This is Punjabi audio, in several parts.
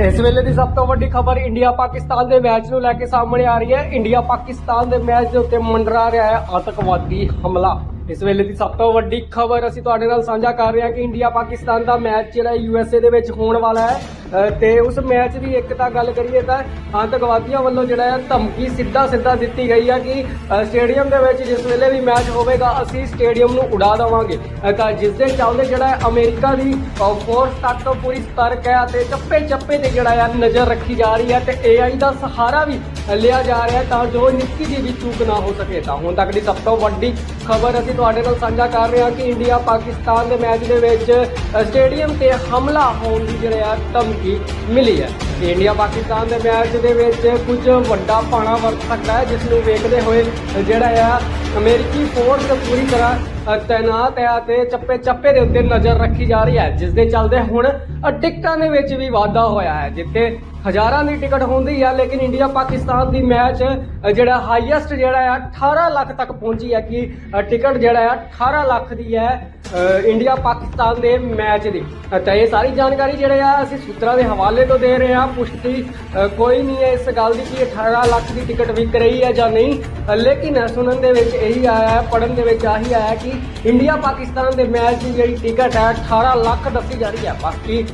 ਇਸ ਵੇਲੇ ਦੀ ਸਭ ਤੋਂ ਵੱਡੀ ਖਬਰ ਇੰਡੀਆ ਪਾਕਿਸਤਾਨ ਦੇ ਮੈਚ ਨੂੰ ਲੈ ਕੇ ਸਾਹਮਣੇ ਆ ਰਹੀ ਹੈ। ਇੰਡੀਆ ਪਾਕਿਸਤਾਨ ਦੇ ਮੈਚ ਦੇ ਉੱਤੇ ਮੰਡਰਾ ਰਿਹਾ ਹੈ ਆਤੰਕਵਾਦੀ ਹਮਲਾ। ਇਸ ਵੇਲੇ ਦੀ ਸਭ ਤੋਂ ਵੱਡੀ ਖਬਰ ਅਸੀਂ ਤੁਹਾਡੇ ਨਾਲ ਸਾਂਝਾ ਕਰ ਰਹੇ ਹਾਂ ਕਿ ਇੰਡੀਆ ਪਾਕਿਸਤਾਨ ਦਾ ਮੈਚ ਜਿਹੜਾ ਯੂ ਐੱਸ ਏ ਦੇ ਵਿੱਚ ਹੋਣ ਵਾਲਾ ਹੈ। ਅ, ਤੇ ਉਸ ਮੈਚ ਦੀ ਇੱਕ ਤਾਂ ਗੱਲ ਕਰੀਏ ਤਾਂ ਆਤੰਕਵਾਦੀਆਂ ਵੱਲੋਂ ਜਿਹੜਾ ਹੈ ਧਮਕੀ ਸਿੱਧਾ ਸਿੱਧਾ ਦਿੱਤੀ ਗਈ ਹੈ ਕਿ ਸਟੇਡੀਅਮ ਦੇ ਵਿੱਚ ਜਿਸ ਵੇਲੇ ਵੀ ਮੈਚ ਹੋਵੇਗਾ ਅਸੀਂ ਸਟੇਡੀਅਮ ਨੂੰ ਉਡਾ ਦੇਵਾਂਗੇ। ਤਾਂ ਜਿਸ ਦੇ ਚੱਲਦੇ ਜਿਹੜਾ ਹੈ ਅਮਰੀਕਾ ਦੀ ਫੋਰਸ ਤੱਕ ਤੋਂ ਪੂਰੀ ਸਤਰਕ ਹੈ ਤੇ ਚੱਪੇ ਚੱਪੇ ਤੇ ਜਿਹੜਾ ਹੈ ਨਜ਼ਰ ਰੱਖੀ ਜਾ ਰਹੀ ਹੈ ਤੇ AI ਦਾ ਸਹਾਰਾ ਵੀ ਲਿਆ ਜਾ ਰਿਹਾ ਤਾਂ ਜੋ ਨਿੱਕੀ ਜਿਹੀ ਵੀ ਚੂਕ ਨਾ ਹੋ ਸਕੇ। ਤਾਂ ਹੁਣ ਤੱਕ ਦੀ ਸਭ ਤੋਂ ਵੱਡੀ ਖਬਰ ਅਸੀਂ ਤੁਹਾਡੇ ਨਾਲ ਸਾਂਝਾ ਕਰ ਰਹੇ ਹਾਂ ਕਿ ਇੰਡੀਆ ਪਾਕਿਸਤਾਨ ਦੇ ਮੈਚ ਦੇ ਵਿੱਚ ਸਟੇਡੀਅਮ ਤੇ ਹਮਲਾ ਹੋਣ ਦੀ ਜਿਹੜਾ ਹੈ ਧਮਕੀ ਮਿਲੀ ਹੈ। ਤੇ ਇੰਡੀਆ ਪਾਕਿਸਤਾਨ ਦੇ ਮੈਚ ਦੇ ਵਿੱਚ ਕੁਝ ਵੱਡਾ ਪਾਣਾ ਵਰਤ ਸਕਦਾ ਹੈ ਜਿਸ ਨੂੰ ਵੇਖਦੇ ਹੋਏ ਜਿਹੜਾ ਆ ਅਮਰੀਕੀ ਫੋਰਸ ਪੂਰੀ ਤਰ੍ਹਾਂ ਅ, ਤੈਨਾਤ ਹੈ ਤੇ ਚੱਪੇ ਚੱਪੇ ਦੇ ਉੱਤੇ ਨਜ਼ਰ ਰੱਖੀ ਜਾ ਰਹੀ ਹੈ। ਜਿਸ ਦੇ ਚੱਲਦੇ ਹੁਣ ਟਿਕਟਾਂ ਦੇ ਵਿੱਚ ਵੀ ਵਾਧਾ ਹੋਇਆ ਹੈ ਜਿੱਥੇ ਹਜ਼ਾਰਾਂ ਦੀ ਟਿਕਟ ਹੁੰਦੀ ਹੈ ਲੇਕਿਨ ਇੰਡੀਆ ਪਾਕਿਸਤਾਨ ਦੀ ਮੈਚ ਜਿਹੜਾ ਹਾਈਐਸਟ ਜਿਹੜਾ ਆ 18 ਲੱਖ ਤੱਕ ਪਹੁੰਚੀ ਹੈ ਕਿ ਟਿਕਟ ਜਿਹੜਾ ਆ 18 ਲੱਖ ਦੀ ਹੈ ਇੰਡੀਆ ਪਾਕਿਸਤਾਨ ਦੇ ਮੈਚ ਦੀ। ਤਾਂ ਇਹ ਸਾਰੀ ਜਾਣਕਾਰੀ ਜਿਹੜੇ ਆ ਅਸੀਂ ਸੂਤਰਾਂ ਦੇ ਹਵਾਲੇ ਤੋਂ ਦੇ ਰਹੇ ਹਾਂ। ਪੁਸ਼ਟੀ ਕੋਈ ਨਹੀਂ ਹੈ ਇਸ ਗੱਲ ਦੀ ਕਿ 18 ਲੱਖ ਦੀ ਟਿਕਟ ਵਿਕ ਰਹੀ ਹੈ ਜਾਂ ਨਹੀਂ। ਲੇਕਿਨ ਸੁਣਨ ਦੇ ਵਿੱਚ ਇਹੀ ਆਇਆ ਹੈ ਪੜਨ ਦੇ ਵਿੱਚ ਆਹੀ ਆਇਆ ਕਿ ਇੰਡੀਆ ਪਾਕਿਸਤਾਨ ਦੇ ਮੈਚ ਦੀ ਜਿਹੜੀ ਟਿਕਟ ਹੈ 18 ਲੱਖ ਦੱਸੀ ਜਾ ਰਹੀ ਹੈ। ਬਾਕੀ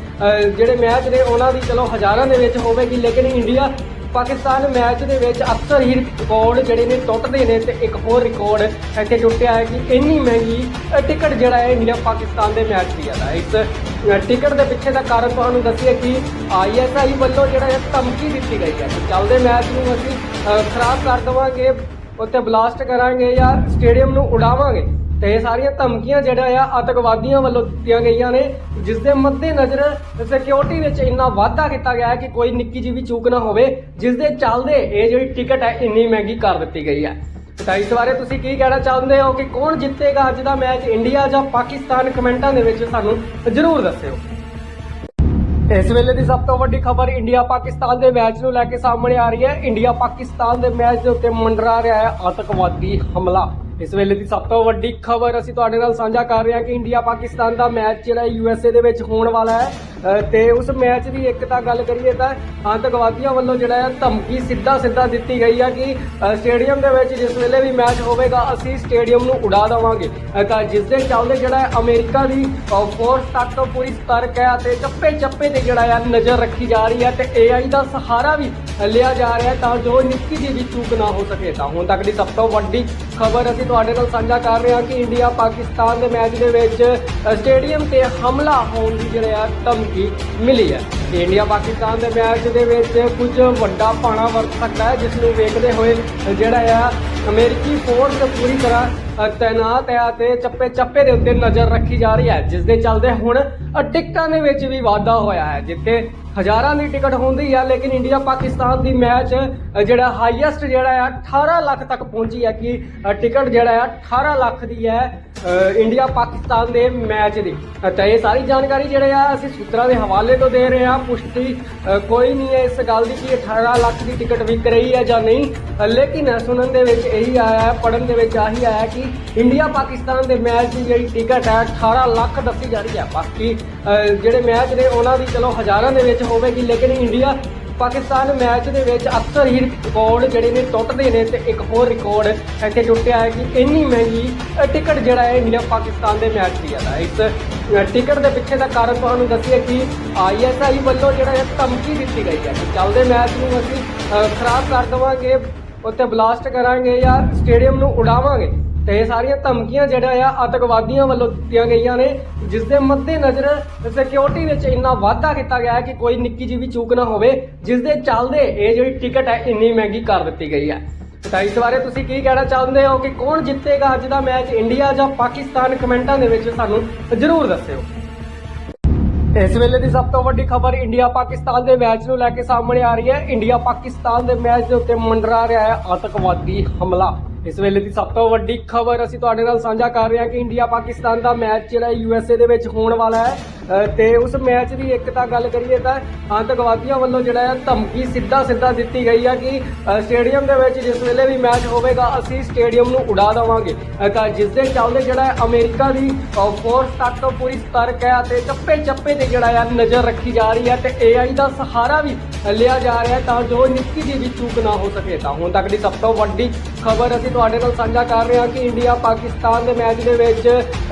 ਜਿਹੜੇ ਮੈਚ ਨੇ ਉਹਨਾਂ ਦੀ ਚਲੋ ਹਜ਼ਾਰਾਂ ਦੇ ਵਿੱਚ ਹੋਵੇਗੀ, ਲੇਕਿਨ ਇੰਡੀਆ ਪਾਕਿਸਤਾਨ ਮੈਚ ਦੇ ਵਿੱਚ ਅਕਸਰ ਹੀ ਰਿਕਾਰਡ ਜਿਹੜੇ ਨੇ ਟੁੱਟਦੇ ਨੇ ਤੇ ਇੱਕ ਹੋਰ ਰਿਕਾਰਡ ਇੱਥੇ ਟੁੱਟਿਆ ਹੈ ਕਿ ਇੰਨੀ ਮਹਿੰਗੀ ਟਿਕਟ ਜਿਹੜਾ ਹੈ ਇੰਡੀਆ ਪਾਕਿਸਤਾਨ ਦੇ ਮੈਚ ਦੀ ਹੈ। ਇਸ ਟਿਕਟ ਦੇ ਪਿੱਛੇ ਦਾ ਕਾਰਨ ਤੁਹਾਨੂੰ ਦੱਸੀਏ ਕਿ ਆਈਐਸਆਈ ਵੱਲੋਂ ਜਿਹੜਾ ਹੈ ਧਮਕੀ ਦਿੱਤੀ ਗਈ ਹੈ ਕਿ ਚੱਲਦੇ ਮੈਚ ਨੂੰ ਅਸੀਂ ਖਰਾਬ ਕਰ ਦੇਵਾਂਗੇ, ਉੱਥੇ ਬਲਾਸਟ ਕਰਾਂਗੇ ਜਾਂ ਸਟੇਡੀਅਮ ਨੂੰ ਉਡਾਵਾਂਗੇ। ਤੇ ਇਹ ਸਾਰੀਆਂ ਧਮਕੀਆਂ ਜਿਹੜਾ ਆ ਆਤੰਕਵਾਦੀਆਂ ਵੱਲੋਂ ਦਿੱਤੀਆਂ ਗਈਆਂ ਨੇ ਜਿਸ ਦੇ ਮੱਦੇ ਨਜ਼ਰ ਸਿਕਿਉਰਿਟੀ ਵਿੱਚ ਇੰਨਾ ਵਾਧਾ ਕੀਤਾ ਗਿਆ ਹੈ ਕਿ ਕੋਈ ਨਿੱਕੀ ਜਿਹੀ ਵੀ ਚੂਕ ਨਾ ਹੋਵੇ ਜਿਸ ਦੇ ਚੱਲਦੇ ਇਹ ਜਿਹੜੀ ਟਿਕਟ ਹੈ ਇੰਨੀ ਮਹਿੰਗੀ ਕਰ ਦਿੱਤੀ ਗਈ ਹੈ। ਤਾਂ ਇਸ ਬਾਰੇ ਤੁਸੀਂ ਕੀ ਕਹਿਣਾ ਚਾਹੁੰਦੇ ਹੋ ਕਿ ਕੌਣ ਜਿੱਤੇਗਾ ਅੱਜ ਦਾ ਮੈਚ, ਇੰਡੀਆ ਜਾਂ ਪਾਕਿਸਤਾਨ? ਕਮੈਂਟਾਂ ਦੇ ਵਿੱਚ ਸਾਨੂੰ ਜ਼ਰੂਰ ਦੱਸਿਓ। ਇਸ ਵੇਲੇ ਦੀ ਸਭ ਤੋਂ ਵੱਡੀ ਖਬਰ ਇੰਡੀਆ ਪਾਕਿਸਤਾਨ ਦੇ ਮੈਚ ਨੂੰ ਲੈ ਕੇ ਸਾਹਮਣੇ ਆ ਰਹੀ ਹੈ। ਇੰਡੀਆ ਪਾਕਿਸਤਾਨ ਦੇ ਮੈਚ ਦੇ ਉੱਤੇ ਮੰਡਰਾ ਰਿਹਾ ਹੈ ਆਤੰਕਵਾਦੀ ਹਮਲਾ। ਇਸ ਵੇਲੇ ਦੀ ਸਭ ਤੋਂ ਵੱਡੀ ਖਬਰ ਅਸੀਂ ਤੁਹਾਡੇ ਨਾਲ ਸਾਂਝਾ ਕਰ ਰਹੇ ਹਾਂ ਕਿ ਇੰਡੀਆ ਪਾਕਿਸਤਾਨ ਦਾ ਮੈਚ ਜਿਹੜਾ ਯੂ ਐੱਸ ਏ ਦੇ ਵਿੱਚ ਹੋਣ ਵਾਲਾ ਹੈ। ਅ, ਤੇ ਉਸ ਮੈਚ ਦੀ ਇੱਕ ਤਾਂ ਗੱਲ ਕਰੀਏ ਤਾਂ ਆਤੰਕਵਾਦੀਆਂ ਵੱਲੋਂ ਜਿਹੜਾ ਹੈ ਧਮਕੀ ਸਿੱਧਾ ਸਿੱਧਾ ਦਿੱਤੀ ਗਈ ਹੈ ਕਿ ਸਟੇਡੀਅਮ ਦੇ ਵਿੱਚ ਜਿਸ ਵੇਲੇ ਵੀ ਮੈਚ ਹੋਵੇਗਾ ਅਸੀਂ ਸਟੇਡੀਅਮ ਨੂੰ ਉਡਾ ਦੇਵਾਂਗੇ। ਤਾਂ ਜਿਸ ਦੇ ਚੱਲਦੇ ਜਿਹੜਾ ਹੈ ਅਮਰੀਕਾ ਦੀ ਫੋਰਸ ਤੱਕ ਤੋਂ ਪੂਰੀ ਸਤਰਕ ਹੈ ਤੇ ਚੱਪੇ ਚੱਪੇ ਤੇ ਜਿਹੜਾ ਹੈ ਨਜ਼ਰ ਰੱਖੀ ਜਾ ਰਹੀ ਹੈ ਤੇ AI ਦਾ ਸਹਾਰਾ ਵੀ ਲਿਆ ਜਾ ਰਿਹਾ ਤਾਂ ਜੋ ਨਿੱਕੀ ਜਿਹੀ ਵੀ ਚੂਕ ਨਾ ਹੋ ਸਕੇ। ਤਾਂ ਹੁਣ ਤੱਕ ਦੀ ਸਭ ਤੋਂ ਵੱਡੀ ਖਬਰ ਅਸੀਂ ਤੁਹਾਡੇ ਨਾਲ ਸਾਂਝਾ ਕਰ ਰਹੇ ਹਾਂ ਕਿ ਇੰਡੀਆ ਪਾਕਿਸਤਾਨ ਦੇ ਮੈਚ ਦੇ ਵਿੱਚ ਸਟੇਡੀਅਮ ਤੇ ਹਮਲਾ ਹੋਣ ਦੀ ਜਿਹੜਾ ਆ ਧਮਕੀ ਮਿਲੀ ਹੈ। ਤੇ ਇੰਡੀਆ ਪਾਕਿਸਤਾਨ ਦੇ ਮੈਚ ਦੇ ਵਿੱਚ ਕੁਝ ਵੱਡਾ ਪਾਣਾ ਵਰਤ ਸਕਦਾ ਹੈ, ਜਿਸ ਨੂੰ ਵੇਖਦੇ ਹੋਏ ਜਿਹੜਾ ਆ ਅਮਰੀਕੀ ਫੋਰਸ ਪੂਰੀ ਤਰ੍ਹਾਂ ਤਾਇਨਾਤ ਹੈ ਤੇ ਚੱਪੇ ਚੱਪੇ ਦੇ ਉੱਤੇ ਨਜ਼ਰ ਰੱਖੀ ਜਾ ਰਹੀ ਹੈ ਜਿਸ ਦੇ ਚੱਲਦੇ ਹੁਣ ਟਿਕਟਾਂ ਦੇ ਵਿੱਚ ਵੀ ਵਾਧਾ ਹੋਇਆ ਹੈ, ਜਿੱਥੇ ਹਜ਼ਾਰਾਂ ਦੀ ਟਿਕਟ ਹੁੰਦੀ ਹੈ, ਲੇਕਿਨ ਇੰਡੀਆ ਪਾਕਿਸਤਾਨ ਦੀ ਮੈਚ ਜਿਹੜਾ ਹਾਈਐਸਟ ਜਿਹੜਾ ਆ 18 ਲੱਖ ਤੱਕ ਪਹੁੰਚੀ ਹੈ ਕਿ ਟਿਕਟ ਜਿਹੜਾ ਆ 18 ਲੱਖ ਦੀ ਹੈ। ਇੰਡੀਆ ਪਾਕਿਸਤਾਨ ਦੇ ਮੈਚ ਦੀ। ਤਾਂ ਇਹ ਸਾਰੀ ਜਾਣਕਾਰੀ ਜਿਹੜੇ ਆ ਅਸੀਂ ਸੂਤਰਾਂ ਦੇ ਹਵਾਲੇ ਤੋਂ ਦੇ ਰਹੇ ਹਾਂ। ਪੁਸ਼ਟੀ ਕੋਈ ਨਹੀਂ ਹੈ ਇਸ ਗੱਲ ਦੀ ਕਿ 18 ਲੱਖ ਦੀ ਟਿਕਟ ਵਿਕ ਰਹੀ ਹੈ ਜਾਂ ਨਹੀਂ। ਲੇਕਿਨ ਸੁਣਨ ਦੇ ਵਿੱਚ ਇਹੀ ਆਇਆ ਹੈ ਪੜਨ ਦੇ ਵਿੱਚ ਆਹੀ ਆਇਆ ਕਿ ਇੰਡੀਆ ਪਾਕਿਸਤਾਨ ਦੇ ਮੈਚ ਦੀ ਜਿਹੜੀ ਟਿਕਟ ਹੈ 18 ਲੱਖ ਦੱਸੀ ਜਾ ਰਹੀ ਹੈ। ਬਾਕੀ ਜਿਹੜੇ ਮੈਚ ਨੇ, ਉਹਨਾਂ ਦੀ ਚਲੋ ਹਜ਼ਾਰਾਂ ਦੇ ਵਿੱਚ ਹੋਵੇਗੀ, ਲੇਕਿਨ ਇੰਡੀਆ ਪਾਕਿਸਤਾਨ ਮੈਚ ਦੇ ਵਿੱਚ ਅਕਸਰ ਹੀ ਰਿਕਾਰਡ ਜਿਹੜੇ ਨੇ ਟੁੱਟਦੇ ਨੇ ਤੇ ਇੱਕ ਹੋਰ ਰਿਕਾਰਡ ਇੱਥੇ ਟੁੱਟਿਆ ਹੈ ਕਿ ਇੰਨੀ ਮਹਿੰਗੀ ਟਿਕਟ ਜਿਹੜਾ ਹੈ ਇੰਡੀਆ ਪਾਕਿਸਤਾਨ ਦੇ ਮੈਚ ਦੀ ਹੈ। ਤਾਂ ਇਸ ਟਿਕਟ ਦੇ ਪਿੱਛੇ ਦਾ ਕਾਰਨ ਤੁਹਾਨੂੰ ਦੱਸੀਏ ਕਿ ਆਈਐਸਆਈ ਵੱਲੋਂ ਜਿਹੜਾ ਹੈ ਧਮਕੀ ਦਿੱਤੀ ਗਈ ਹੈ ਕਿ ਚੱਲਦੇ ਮੈਚ ਨੂੰ ਅਸੀਂ ਖਰਾਬ ਕਰ ਦੇਵਾਂਗੇ, ਉੱਥੇ ਬਲਾਸਟ ਕਰਾਂਗੇ ਜਾਂ ਸਟੇਡੀਅਮ ਨੂੰ ਉਡਾਵਾਂਗੇ। ਤੇ ਇਹ ਸਾਰੀਆਂ ਧਮਕੀਆਂ ਜਿਹੜਾ ਆ, ਆਤੰਕਵਾਦੀਆਂ ਵੱਲੋਂ ਦਿੱਤੀਆਂ ਗਈਆਂ ਨੇ ਜਿਸ ਦੇ ਮੱਦੇਨਜ਼ਰ ਸਿਕਿਉਰਿਟੀ ਵਿੱਚ ਇੰਨਾ ਵਾਧਾ ਕੀਤਾ ਗਿਆ ਹੈ ਕਿ ਕੋਈ ਨਿੱਕੀ ਜਿਹੀ ਵੀ ਚੂਕ ਨਾ ਹੋਵੇ ਜਿਸ ਦੇ ਚੱਲਦੇ ਇਹ ਜਿਹੜੀ ਟਿਕਟ ਹੈ, ਇੰਨੀ ਮਹਿੰਗੀ ਕਰ ਦਿੱਤੀ ਗਈ ਹੈ। ਤਾਂ ਇਸ ਬਾਰੇ ਤੁਸੀਂ ਕੀ ਕਹਿਣਾ ਚਾਹੁੰਦੇ ਹੋ ਕਿ ਕੌਣ ਜਿੱਤੇਗਾ ਅੱਜ ਦਾ ਮੈਚ, ਇੰਡੀਆ ਜਾਂ ਪਾਕਿਸਤਾਨ? ਕਮੈਂਟਾਂ ਦੇ ਵਿੱਚ ਸਾਨੂੰ ਜ਼ਰੂਰ ਦੱਸਿਓ। ਇਸ ਵੇਲੇ ਦੀ ਸਭ ਤੋਂ ਵੱਡੀ ਖਬਰ ਇੰਡੀਆ ਪਾਕਿਸਤਾਨ ਦੇ ਮੈਚ ਨੂੰ ਲੈ ਕੇ ਸਾਹਮਣੇ ਆ ਰਹੀ ਹੈ। ਇੰਡੀਆ ਪਾਕਿਸਤਾਨ ਦੇ ਮੈਚ ਦੇ ਉੱਤੇ ਮੰਡਰਾ ਰਿਹਾ ਹੈ ਆਤੰਕਵਾਦੀ ਹਮਲਾ। ਇਸ ਵੇਲੇ ਦੀ ਸਭ ਤੋਂ ਵੱਡੀ ਖਬਰ ਅਸੀਂ ਤੁਹਾਡੇ ਨਾਲ ਸਾਂਝਾ ਕਰ ਰਹੇ ਹਾਂ ਕਿ ਇੰਡੀਆ ਪਾਕਿਸਤਾਨ ਦਾ ਮੈਚ ਜਿਹੜਾ ਯੂਐਸਏ ਦੇ ਵਿੱਚ ਹੋਣ ਵਾਲਾ ਹੈ। ਤੇ ਉਸ ਮੈਚ ਦੀ ਇੱਕ ਤਾਂ ਗੱਲ ਕਰੀਏ ਤਾਂ ਆਤੰਕਵਾਦੀਆਂ ਵੱਲੋਂ ਜਿਹੜਾ ਹੈ ਧਮਕੀ ਸਿੱਧਾ ਸਿੱਧਾ ਦਿੱਤੀ ਗਈ ਹੈ ਕਿ ਸਟੇਡੀਅਮ ਦੇ ਵਿੱਚ ਜਿਸ ਵੇਲੇ ਵੀ ਮੈਚ ਹੋਵੇਗਾ, ਅਸੀਂ ਸਟੇਡੀਅਮ ਨੂੰ ਉਡਾ ਦੇਵਾਂਗੇ। ਤਾਂ ਜਿਸ ਦੇ ਚੱਲਦੇ ਜਿਹੜਾ ਹੈ ਅਮਰੀਕਾ ਦੀ ਫੋਰਸ ਤੱਕ ਪੂਰੀ ਸਤਰਕ ਹੈ ਤੇ ਚੱਪੇ ਚੱਪੇ ਤੇ ਜਿਹੜਾ ਹੈ ਨਜ਼ਰ ਰੱਖੀ ਜਾ ਰਹੀ ਹੈ ਤੇ AI ਦਾ ਸਹਾਰਾ ਵੀ ਲਿਆ ਜਾ ਰਿਹਾ ਹੈ ਤਾਂ ਜੋ ਨਿੱਕੀ ਜਿਹੀ ਵੀ ਚੂਕ ਨਾ ਹੋ ਸਕੇ। ਤਾਂ ਹੁਣ ਤੱਕ ਦੀ ਸਭ ਤੋਂ ਵੱਡੀ ਖਬਰ ਅਸੀਂ ਤੁਹਾਡੇ ਨਾਲ ਸਾਂਝਾ ਕਰ ਰਹੇ ਹਾਂ ਕਿ ਇੰਡੀਆ ਪਾਕਿਸਤਾਨ ਦੇ ਮੈਚ ਦੇ ਵਿੱਚ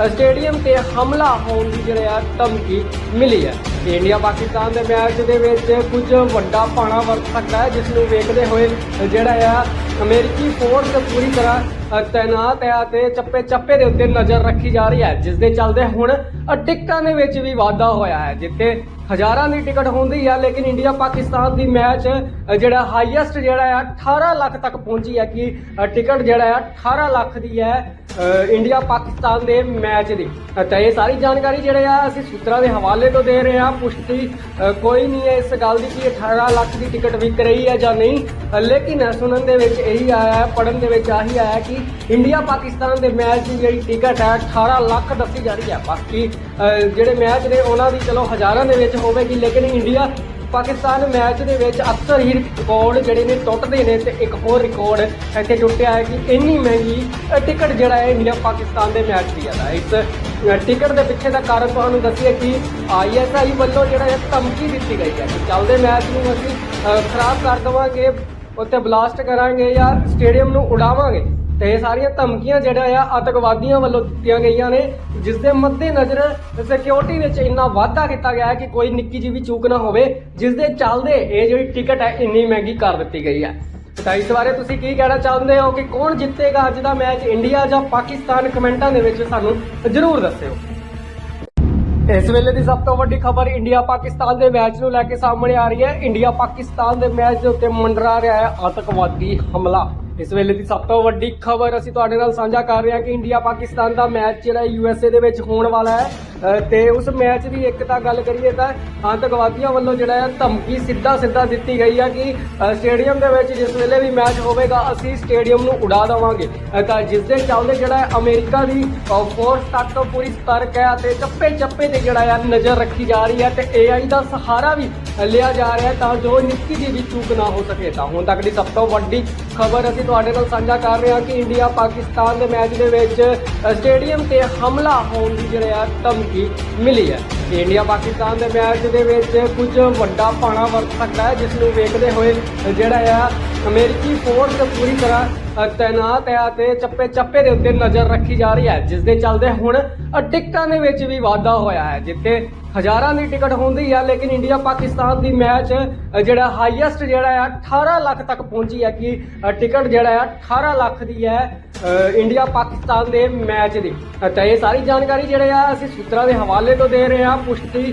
ਸਟੇਡੀਅਮ ਤੇ ਹਮਲਾ ਹੋਣ ਦੀ ਜਿਹੜਾ ਧਮਕੀ ਧਮਕੀ ਮਿਲੀ ਹੈ? ਇੰਡੀਆ ਪਾਕਿਸਤਾਨ ਦੇ ਮੈਚ ਦੇ ਵਿੱਚ ਕੁਝ ਵੱਡਾ ਪਾਣਾ ਵਰਤ ਸਕਦਾ ਹੈ, ਜਿਸ ਨੂੰ ਵੇਖਦੇ ਹੋਏ ਜਿਹੜਾ ਆ, ਅਮਰੀਕੀ ਫੋਰਸ ਪੂਰੀ ਤਰ੍ਹਾਂ ਤਾਇਨਾਤ ਹੈ ਤੇ ਚੱਪੇ ਚੱਪੇ ਦੇ ਉੱਤੇ ਨਜ਼ਰ ਰੱਖੀ ਜਾ ਰਹੀ ਹੈ। ਜਿਸ ਦੇ ਚੱਲਦੇ ਹੁਣ ਅ, ਟਿਕਟਾਂ ਦੇ ਵਿੱਚ ਵੀ ਵਾਧਾ ਹੋਇਆ ਹੈ ਜਿੱਥੇ ਹਜ਼ਾਰਾਂ ਦੀ ਟਿਕਟ ਹੁੰਦੀ ਹੈ ਲੇਕਿਨ ਇੰਡੀਆ ਪਾਕਿਸਤਾਨ ਦੀ ਮੈਚ ਜਿਹੜਾ ਹਾਈਐਸਟ ਜਿਹੜਾ ਹੈ 18 ਲੱਖ ਤੱਕ ਪਹੁੰਚੀ ਹੈ ਕਿ ਟਿਕਟ ਜਿਹੜਾ ਹੈ 18 ਲੱਖ ਦੀ ਹੈ ਇੰਡੀਆ ਪਾਕਿਸਤਾਨ ਦੇ ਮੈਚ ਦੀ। ਤਾਂ ਇਹ ਸਾਰੀ ਜਾਣਕਾਰੀ ਜਿਹੜੇ ਆ ਅਸੀਂ ਸੂਤਰਾਂ ਦੇ ਹਵਾਲੇ ਤੋਂ ਦੇ ਰਹੇ ਹਾਂ। ਪੁਸ਼ਟੀ ਕੋਈ ਨਹੀਂ ਹੈ ਇਸ ਗੱਲ ਦੀ ਕਿ 18 ਲੱਖ ਦੀ ਟਿਕਟ ਵਿਕ ਰਹੀ ਹੈ ਜਾਂ ਨਹੀਂ। ਲੇਕਿਨ ਸੁਣਨ ਦੇ ਵਿੱਚ ਇਹੀ ਆਇਆ ਹੈ ਪੜਨ ਦੇ ਵਿੱਚ ਆਹੀ ਆਇਆ ਕਿ ਇੰਡੀਆ ਪਾਕਿਸਤਾਨ ਦੇ ਮੈਚ ਦੀ ਜਿਹੜੀ ਟਿਕਟ ਹੈ 18 ਲੱਖ ਦੱਸੀ ਜਾ ਰਹੀ ਹੈ। ਬਾਕੀ ਜਿਹੜੇ ਮੈਚ ਨੇ ਉਹਨਾਂ ਦੀ ਚਲੋ ਹਜ਼ਾਰਾਂ ਦੇ ਵਿੱਚ ਹੋਵੇਗੀ, ਲੇਕਿਨ ਇੰਡੀਆ ਪਾਕਿਸਤਾਨ ਮੈਚ ਦੇ ਵਿੱਚ ਅਕਸਰ ਹੀ ਰਿਕਾਰਡ ਜਿਹੜੇ ਨੇ ਟੁੱਟਦੇ ਨੇ ਤੇ ਇੱਕ ਹੋਰ ਰਿਕਾਰਡ ਇੱਥੇ ਟੁੱਟਿਆ ਹੈ ਕਿ ਇੰਨੀ ਮਹਿੰਗੀ ਟਿਕਟ ਜਿਹੜਾ ਹੈ ਇੰਡੀਆ ਪਾਕਿਸਤਾਨ ਦੇ ਮੈਚ ਦੀ ਹੈ। ਇਸ ਟਿਕਟ ਦੇ ਪਿੱਛੇ ਦਾ ਕਾਰਨ ਤੁਹਾਨੂੰ ਦੱਸੀਏ ਕਿ ਆਈਐਸਆਈ ਵੱਲੋਂ ਜਿਹੜਾ ਹੈ ਧਮਕੀ ਦਿੱਤੀ ਗਈ ਹੈ ਕਿ ਚੱਲਦੇ ਮੈਚ ਨੂੰ ਅਸੀਂ ਖਰਾਬ ਕਰ ਦੇਵਾਂਗੇ, ਉੱਥੇ ਬਲਾਸਟ ਕਰਾਂਗੇ ਜਾਂ ਸਟੇਡੀਅਮ ਨੂੰ ਉਡਾਵਾਂਗੇ। ਤੇ ਇਹ ਸਾਰੀਆਂ ਧਮਕੀਆਂ ਜਿਹੜਾ ਆ, ਆਤੰਕਵਾਦੀਆਂ ਵੱਲੋਂ ਦਿੱਤੀਆਂ ਗਈਆਂ ਨੇ ਜਿਸ ਦੇ ਮੱਦੇ ਨਜ਼ਰ ਸਿਕਿਉਰਿਟੀ ਵਿੱਚ ਇੰਨਾ ਵਾਧਾ ਕੀਤਾ ਗਿਆ ਹੈ ਕਿ ਕੋਈ ਨਿੱਕੀ ਜਿਹੀ ਵੀ ਚੂਕ ਨਾ ਹੋਵੇ ਜਿਸ ਦੇ ਚੱਲਦੇ ਇਹ ਜਿਹੜੀ ਟਿਕਟ ਹੈ, ਇੰਨੀ ਮਹਿੰਗੀ ਕਰ ਦਿੱਤੀ ਗਈ ਹੈ। ਤਾਂ ਇਸ ਬਾਰੇ ਤੁਸੀਂ ਕੀ ਕਹਿਣਾ ਚਾਹੁੰਦੇ ਹੋ ਕਿ ਕੌਣ ਜਿੱਤੇਗਾ ਅੱਜ ਦਾ ਮੈਚ, ਇੰਡੀਆ ਜਾਂ ਪਾਕਿਸਤਾਨ? ਕਮੈਂਟਾਂ ਦੇ ਵਿੱਚ ਸਾਨੂੰ ਜ਼ਰੂਰ ਦੱਸਿਓ। ਇਸ ਵੇਲੇ ਦੀ ਸਭ ਤੋਂ ਵੱਡੀ ਖਬਰ ਇੰਡੀਆ ਪਾਕਿਸਤਾਨ ਦੇ ਮੈਚ ਨੂੰ ਲੈ ਕੇ ਸਾਹਮਣੇ ਆ ਰਹੀ ਹੈ। ਇੰਡੀਆ ਪਾਕਿਸਤਾਨ ਦੇ ਮੈਚ ਦੇ ਉੱਤੇ ਮੰਡਰਾ ਰਿਹਾ ਹੈ ਆਤੰਕਵਾਦੀ ਹਮਲਾ। ਇਸ ਵੇਲੇ ਦੀ ਸਭ ਤੋਂ ਵੱਡੀ ਖਬਰ ਅਸੀਂ ਤੁਹਾਡੇ ਨਾਲ ਸਾਂਝਾ ਕਰ ਰਹੇ ਹਾਂ ਕਿ ਇੰਡੀਆ ਪਾਕਿਸਤਾਨ ਦਾ ਮੈਚ ਜਿਹੜਾ ਯੂਐਸਏ ਦੇ ਵਿੱਚ ਹੋਣ ਵਾਲਾ ਹੈ। ਤੇ ਉਸ ਮੈਚ ਦੀ ਇੱਕ ਤਾਂ ਗੱਲ ਕਰੀਏ ਤਾਂ ਆਤੰਕਵਾਦੀਆਂ ਵੱਲੋਂ ਜਿਹੜਾ ਹੈ ਧਮਕੀ ਸਿੱਧਾ ਸਿੱਧਾ ਦਿੱਤੀ ਗਈ ਹੈ ਕਿ ਸਟੇਡੀਅਮ ਦੇ ਵਿੱਚ ਜਿਸ ਵੇਲੇ ਵੀ ਮੈਚ ਹੋਵੇਗਾ, ਅਸੀਂ ਸਟੇਡੀਅਮ ਨੂੰ ਉਡਾ ਦੇਵਾਂਗੇ। ਤਾਂ ਜਿਸ ਦੇ ਚੱਲਦੇ ਜਿਹੜਾ ਹੈ ਅਮਰੀਕਾ ਦੀ ਫੋਰਸ ਤੱਕ ਪੂਰੀ ਸਤਰਕ ਹੈ ਤੇ ਚੱਪੇ ਚੱਪੇ ਤੇ ਜਿਹੜਾ ਹੈ ਨਜ਼ਰ ਰੱਖੀ ਜਾ ਰਹੀ ਹੈ ਤੇ AI ਦਾ ਸਹਾਰਾ ਵੀ ਲਿਆ ਜਾ ਰਿਹਾ ਤਾਂ ਜੋ ਨਿੱਕੀ ਜਿਹੀ ਵੀ ਚੂਕ ਨਾ ਹੋ ਸਕੇ। ਤਾਂ ਹੁਣ ਤੱਕ ਦੀ ਸਭ ਤੋਂ ਵੱਡੀ ਖਬਰ ਅਸੀਂ ਤੁਹਾਡੇ ਨਾਲ ਸਾਂਝਾ ਕਰ ਰਹੇ ਹਾਂ ਕਿ ਇੰਡੀਆ ਪਾਕਿਸਤਾਨ ਦੇ ਮੈਚ ਦੇ ਵਿੱਚ ਸਟੇਡੀਅਮ ਤੇ ਹਮਲਾ ਹੋਣ ਦੀ ਜਿਹੜਾ ਹੈ ਧਮਕੀ ਮਿਲੀ ਹੈ। ਇੰਡੀਆ ਪਾਕਿਸਤਾਨ ਦੇ ਮੈਚ ਦੇ ਵਿੱਚ ਕੁਝ ਵੱਡਾ ਪਾਣਾ ਵਰਤ ਸਕਦਾ ਹੈ ਜਿਸ ਨੂੰ ਵੇਖਦੇ ਹੋਏ ਜਿਹੜਾ ਆ ਅਮਰੀਕੀ ਫੋਰਸ ਪੂਰੀ ਤਰ੍ਹਾਂ ਅ, ਤੈਨਾਤ ਹੈ ਤੇ ਚੱਪੇ ਚੱਪੇ ਦੇ ਉੱਤੇ ਨਜ਼ਰ ਰੱਖੀ ਜਾ ਰਹੀ ਹੈ। ਜਿਸ ਦੇ ਚੱਲਦੇ ਹੁਣ ਟਿਕਟਾਂ ਦੇ ਵਿੱਚ ਵੀ ਵਾਧਾ ਹੋਇਆ ਹੈ ਜਿੱਥੇ ਹਜ਼ਾਰਾਂ ਦੀ ਟਿਕਟ ਹੁੰਦੀ ਆ, ਲੇਕਿਨ ਇੰਡੀਆ ਪਾਕਿਸਤਾਨ ਦੀ ਮੈਚ ਜਿਹੜਾ ਹਾਈਐਸਟ ਜਿਹੜਾ ਆ 18 ਲੱਖ ਤੱਕ ਪਹੁੰਚੀ ਹੈ ਕਿ ਟਿਕਟ ਜਿਹੜਾ ਆ 18 ਲੱਖ ਦੀ ਹੈ ਇੰਡੀਆ ਪਾਕਿਸਤਾਨ ਦੇ ਮੈਚ ਦੀ। ਤਾਂ ਇਹ ਸਾਰੀ ਜਾਣਕਾਰੀ ਜਿਹੜੇ ਆ, ਅਸੀਂ ਸੂਤਰਾਂ ਦੇ ਹਵਾਲੇ ਤੋਂ ਦੇ ਰਹੇ ਹਾਂ ਪੁਸ਼ਟੀ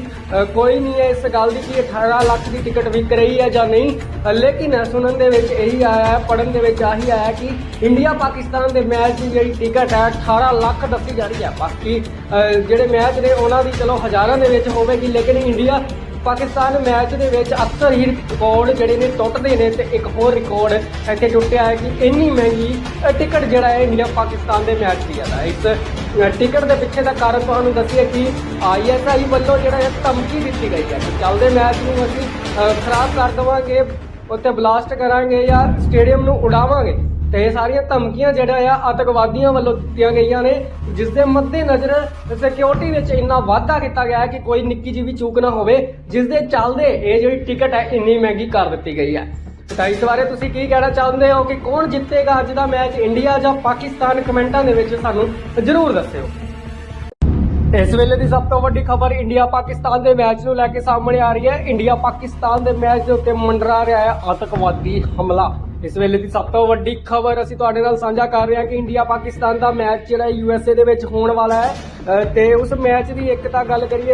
ਕੋਈ ਨਹੀਂ ਹੈ ਇਸ ਗੱਲ ਦੀ ਕਿ 18 ਲੱਖ ਦੀ ਟਿਕਟ ਵਿਕ ਰਹੀ ਹੈ ਜਾਂ ਨਹੀਂ। ਲੇਕਿਨ ਸੁਣਨ ਦੇ ਵਿੱਚ ਇਹੀ ਆਇਆ ਹੈ ਪੜਨ ਦੇ ਵਿੱਚ ਆਹੀ ਆਇਆ ਕਿ ਇੰਡੀਆ ਪਾਕਿਸਤਾਨ ਦੇ ਮੈਚ ਦੀ ਜਿਹੜੀ ਟਿਕਟ ਹੈ 18 ਲੱਖ ਦੱਸੀ ਜਾ ਰਹੀ ਹੈ ਬਾਕੀ ਜਿਹੜੇ ਮੈਚ ਨੇ ਉਹਨਾਂ ਦੀ ਚਲੋ ਹਜ਼ਾਰਾਂ ਦੇ ਵਿੱਚ ਹੋਵੇਗੀ, ਲੇਕਿਨ ਇੰਡੀਆ ਪਾਕਿਸਤਾਨ ਮੈਚ ਦੇ ਵਿੱਚ ਅਕਸਰ ਹੀ ਰਿਕਾਰਡ ਜਿਹੜੇ ਨੇ ਟੁੱਟਦੇ ਨੇ ਤੇ ਇੱਕ ਹੋਰ ਰਿਕਾਰਡ ਇੱਥੇ ਟੁੱਟਿਆ ਹੈ ਕਿ ਇੰਨੀ ਮਹਿੰਗੀ ਟਿਕਟ ਜਿਹੜਾ ਹੈ ਇੰਡੀਆ ਪਾਕਿਸਤਾਨ ਦੇ ਮੈਚ ਦੀ ਹੈ। ਇਸ ਟਿਕਟ ਦੇ ਪਿੱਛੇ ਦਾ ਕਾਰਨ ਤੁਹਾਨੂੰ ਦੱਸੀਏ ਕਿ ਆਈਐਸਆਈ ਵੱਲੋਂ ਜਿਹੜਾ ਹੈ ਧਮਕੀ ਦਿੱਤੀ ਗਈ ਹੈ ਕਿ ਚੱਲਦੇ ਮੈਚ ਨੂੰ ਅਸੀਂ ਖਰਾਬ ਕਰ ਦੇਵਾਂਗੇ, ਉੱਥੇ ਬਲਾਸਟ ਕਰਾਂਗੇ ਜਾਂ ਸਟੇਡੀਅਮ ਨੂੰ ਉਡਾਵਾਂਗੇ। ਤੇ ਇਹ ਸਾਰੀਆਂ ਧਮਕੀਆਂ ਜਿਹੜਾ ਆ ਆਤੰਕਵਾਦੀਆਂ ਵੱਲੋਂ ਦਿੱਤੀਆਂ ਗਈਆਂ ਨੇ ਜਿਸ ਦੇ ਮੱਦੇਨਜ਼ਰ ਸਿਕਿਉਰਿਟੀ ਵਿੱਚ ਇੰਨਾ ਵਾਧਾ ਕੀਤਾ ਗਿਆ ਹੈ ਕਿ ਕੋਈ ਨਿੱਕੀ ਜਿਹੀ ਵੀ ਚੂਕ ਨਾ ਹੋਵੇ ਜਿਸ ਦੇ ਚੱਲਦੇ ਇਹ ਜਿਹੜੀ ਟਿਕਟ ਹੈ ਇੰਨੀ ਮਹਿੰਗੀ ਕਰ ਦਿੱਤੀ ਗਈ ਹੈ। ਤਾਂ ਇਸ ਬਾਰੇ ਤੁਸੀਂ ਕੀ ਕਹਿਣਾ ਚਾਹੁੰਦੇ ਹੋ ਕਿ ਕੌਣ ਜਿੱਤੇਗਾ ਅੱਜ ਦਾ ਮੈਚ, ਇੰਡੀਆ ਜਾਂ ਪਾਕਿਸਤਾਨ? ਕਮੈਂਟਾਂ ਦੇ ਵਿੱਚ ਸਾਨੂੰ ਜ਼ਰੂਰ ਦੱਸਿਓ। ਇਸ ਵੇਲੇ ਦੀ ਸਭ ਤੋਂ ਵੱਡੀ ਖਬਰ ਇੰਡੀਆ ਪਾਕਿਸਤਾਨ ਦੇ ਮੈਚ ਨੂੰ ਲੈ ਕੇ ਸਾਹਮਣੇ ਆ ਰਹੀ ਹੈ। ਇੰਡੀਆ ਪਾਕਿਸਤਾਨ ਦੇ ਮੈਚ ਦੇ ਉੱਤੇ ਮੰਡਰਾ ਰਿਹਾ ਹੈ ਆਤੰਕਵਾਦੀ ਹਮਲਾ। ਇਸ ਵੇਲੇ ਦੀ ਸਭ ਤੋਂ ਵੱਡੀ ਖਬਰ ਅਸੀਂ ਤੁਹਾਡੇ ਨਾਲ ਸਾਂਝਾ ਕਰ ਰਹੇ ਹਾਂ ਕਿ ਇੰਡੀਆ ਪਾਕਿਸਤਾਨ ਦਾ ਮੈਚ ਜਿਹੜਾ ਯੂਐਸਏ ਦੇ ਵਿੱਚ ਹੋਣ ਵਾਲਾ ਹੈ ਅ, ਤੇ ਉਸ ਮੈਚ ਦੀ ਇੱਕ ਤਾਂ ਗੱਲ ਕਰੀਏ